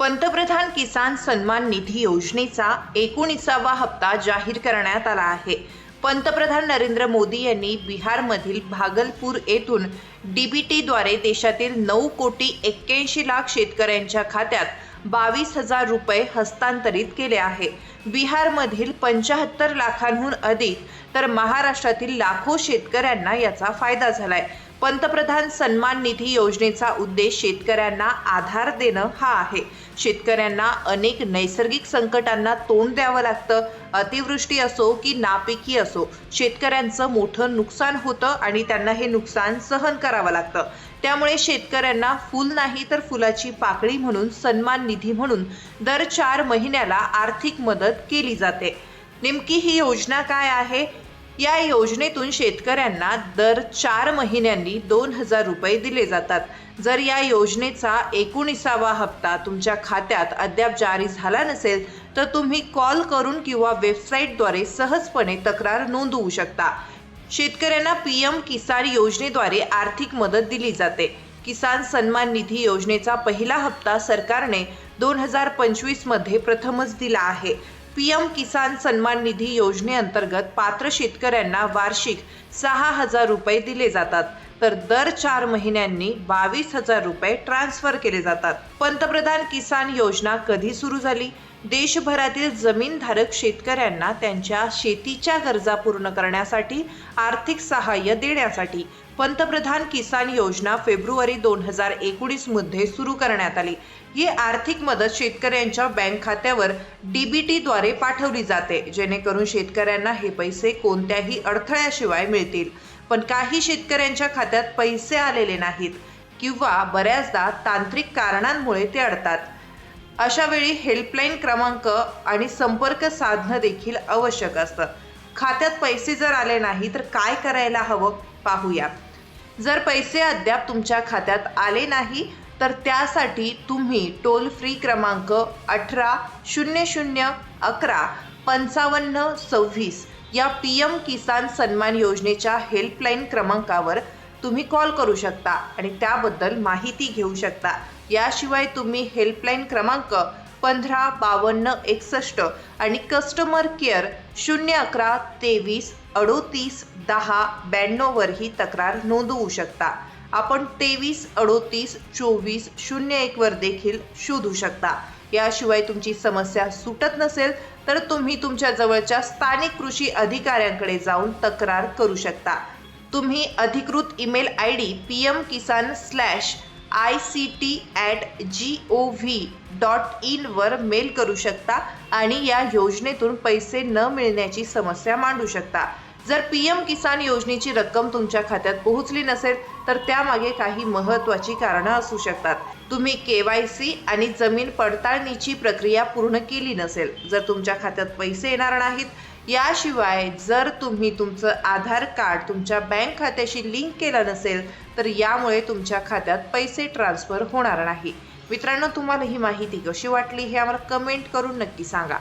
पंतप्रधान किसान सन्मान निधी योजनेचा एकोणीसावा हप्ता जाहीर करण्यात आला आहे. पंतप्रधान नरेंद्र मोदी यांनी बिहारमधील भागलपूर येथून डीबीटीद्वारे देशातील नऊ कोटी एक्क्याऐंशी लाख शेतकऱ्यांच्या खात्यात बावीस हजार रुपये हस्तांतरित केले आहे. बिहारमधील पंचाहत्तर लाखांहून अधिक तर महाराष्ट्रातील लाखो शेतकऱ्यांना याचा फायदा झालाय. पंतप्रधान सन्मान निधी योजनेचा उद्देश शेतकऱ्यांना आधार देणं हा आहे. शेतकऱ्यांना अनेक नैसर्गिक संकटांना तोंड द्यावं लागतं. अतिवृष्टी असो की नापिकी असो शेतकऱ्यांचं मोठं नुकसान होतं आणि त्यांना हे नुकसान सहन करावं लागतं. त्यामुळे शेतकऱ्यांना फुल नाही तर फुलाची पाकळी म्हणून सन्मान निधी म्हणून दर चार महिन्याला आर्थिक मदत केली जाते. नेमकी ही योजना काय आहे? या योजनेतून शेतकऱ्यांना दर चार महिन्यांनी दोन हजार रुपये दिले जातात. जर या योजनेचा एकोणीसावा हप्ता तुमच्या खात्यात अद्याप जारी झाला नसेल तर तुम्ही कॉल करून किंवा वेबसाईटद्वारे सहजपणे तक्रार नोंदवू शकता. शेतकऱ्यांना पी एम किसान योजनेद्वारे आर्थिक मदत दिली जाते. किसान सन्मान निधी योजनेचा पहिला हप्ता सरकारने दोन हजार पंचवीसमध्ये प्रथमच दिला आहे. पी एम किसान सन्मान निधी योजनेअंतर्गत पात्र शेतकऱ्यांना वार्षिक सहा हजार रुपये दिले जातात. तर दर चार महिन्यांनी बावीस हजार रुपये ट्रान्स्फर केले जातात. पंतप्रधान किसान योजना कधी सुरू झाली? देशभरातील जमीनधारक शेतकऱ्यांना त्यांच्या शेतीच्या गरजा पूर्ण करण्यासाठी आर्थिक सहाय्य देण्यासाठी पंतप्रधान किसान योजना फेब्रुवारी दोन हजार एकोणीसमध्ये सुरू करण्यात आली. ही आर्थिक मदत शेतकऱ्यांच्या बँक खात्यावर डीबीटीद्वारे पाठवली जाते जेणेकरून शेतकऱ्यांना हे पैसे कोणत्याही अडथळ्याशिवाय मिळतील. पण काही शेतकऱ्यांच्या खात्यात पैसे आलेले नाहीत किंवा बऱ्याचदा तांत्रिक कारणांमुळे ते अडतात. अशा वेळी हेल्पलाईन क्रमांक आणि संपर्क साधणं देखील आवश्यक असतं. खात्यात पैसे जर आले नाही तर काय करायला हवं? पाहूया. जर पैसे अद्याप तुमच्या खात्यात आले नाही तर त्यासाठी तुम्ही टोल फ्री क्रमांक अठरा शून्य शून्य अकरा पंचावन्न सव्वीस या पी एम किसान सन्मान योजनेच्या हेल्पलाईन क्रमांकावर तुम्ही कॉल करू शकता आणि त्याबद्दल माहिती घेऊ शकता. याशिवाय तुम्ही हेल्पलाईन क्रमांक पंधरा बावन्न एकसष्ट आणि कस्टमर केअर शून्य अकरा तेवीस अडोतीस दहा ब्याण्णववरही तक्रार नोंदवू शकता. आपण तेवीस अडोतीस चोवीस शून्य एकवर देखील शोधू शकता. याशिवाय तुमची समस्या सुटत नसेल तर तुम्ही तुमच्या जवळच्या स्थानिक कृषी अधिकाऱ्यांकडे जाऊन तक्रार करू शकता. तुम्ही अधिकृत email I D P M Kisan slash I C T at G O V dot इनवर mail करू शकता आणि या योजनेतून पैसे न मिळण्याची समस्या मांडू शकता. जर पी एम किसान योजनेची रक्कम तुमच्या खात्यात पोहोचली नसेल तर त्यामागे काही महत्त्वाची कारणं असू शकतात. तुम्ही के वाय सी आणि जमीन पडताळणीची प्रक्रिया पूर्ण केली नसेल जर तुमच्या खात्यात पैसे येणार नाहीत याशिवाय जर तुम्ही तुमचं आधार कार्ड तुमच्या बँक खात्याशी लिंक केलं नसेल तर यामुळे तुमच्या खात्यात पैसे ट्रान्सफर होणार नाही. मित्रांनो तुम्हाला ही माहिती कशी वाटली हे आम्हाला कमेंट करून नक्की सांगा.